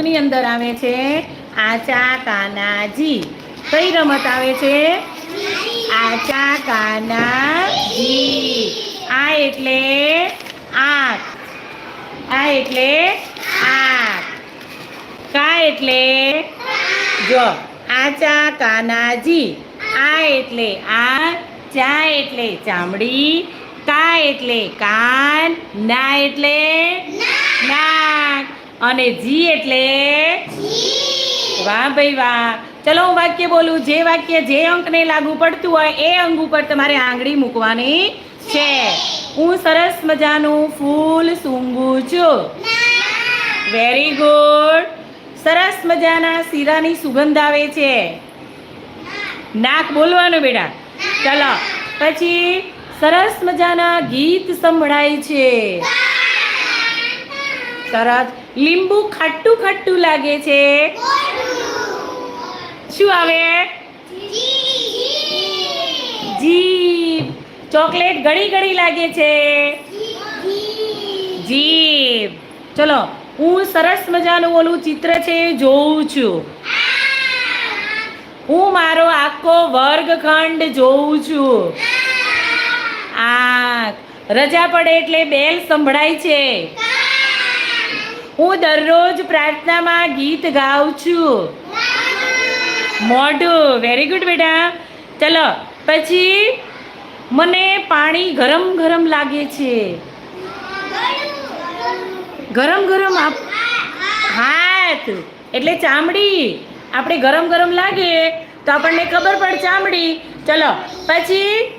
બુકની અંદર આવે છે આચા કાનાજી. કઈ રમત આવે છે? આચા કાનાજી. આ એટલે આંખ આ એટલે આંખ કા એટલે જો. આચા કાનાજી. આ એટલે આ ચા એટલે ચામડી કા એટલે કાન ના એટલે નાક અને જી એટલે? વાહ ભાઈ વાહ. ચલો હું વાક્ય બોલું. જે વાક્ય જે અંકને લાગુ પડતું હોય એ અંગ ઉપર તમારે આંગળી મૂકવાની છે. હું સરસ મજાનું ફૂલ સૂંઘું છું. વેરી ગુડ સરસ મજાના શીરાની સુગંધ આવે છે. નાક બોલવાનું બેટા. ચલો. પછી સરસ મજાના ગીત સંભળાય છે. સરસ. લીંબુ ખાટું ખાટું લાગે છે. શું આવે? જીભ. ચોકલેટ ગળી ગળી લાગે છે. જીભ. ચલો, હું સરસ મજાનું ઓલું ચિત્ર છે જોઉં છું. હું મારો આખો વર્ગખંડ જોઉં છું. આ રજા પડે એટલે બેલ સંભળાય છે. હું દરરોજ પ્રાર્થનામાં ગીત ગાઉં છું. મોઢું. વેરી ગુડ બેટા. ચલો, પછી મને પાણી ગરમ ગરમ લાગે છે. ગરમ ગરમ હાથ. એટલે ચામડી. આપણે ગરમ ગરમ લાગે તો આપણને ખબર પડે ચામડી. ચલો, પછી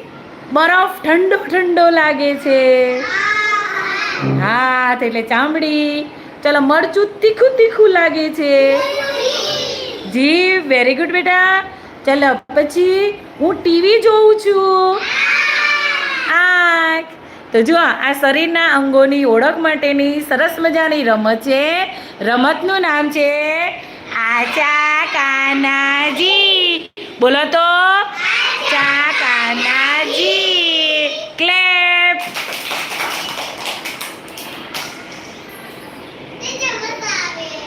બરફ ઠંડો ઠંડો લાગે છે. હાથ એટલે ચામડી. ચલો મરચું તીખું તીખું લાગે છે. જી વેરી ગુડ બેટા. ચલો પછી હું ટીવી જોઉં છું. આંખ. તો જુઓ, આ શરીરના અંગોની ઓળખ માટેની સરસ મજાની રમત છે. રમતનું નામ છે આચા કાનાજી બોલો તો.